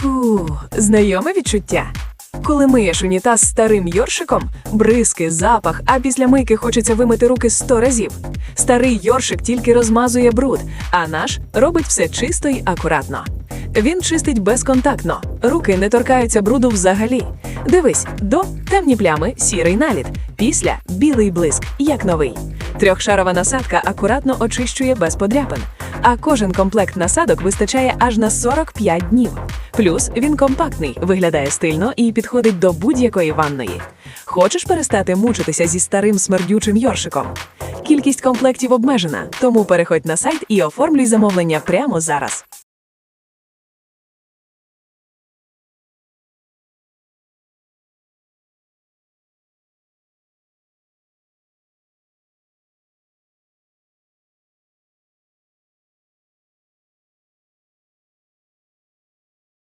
Фу, знайоме відчуття. Коли миєш унітаз старим йоршиком, бризки, запах, а після мийки хочеться вимити руки сто разів. Старий йоршик тільки розмазує бруд, а наш робить все чисто й акуратно. Він чистить безконтактно, руки не торкаються бруду взагалі. Дивись, до темні плями, сірий наліт, після білий блиск, як новий. Трьохшарова насадка акуратно очищує без подряпин, а кожен комплект насадок вистачає аж на 45 днів. Плюс він компактний, виглядає стильно і підходить до будь-якої ванної. Хочеш перестати мучитися зі старим смердючим йоршиком? Кількість комплектів обмежена, тому переходь на сайт і оформлюй замовлення прямо зараз.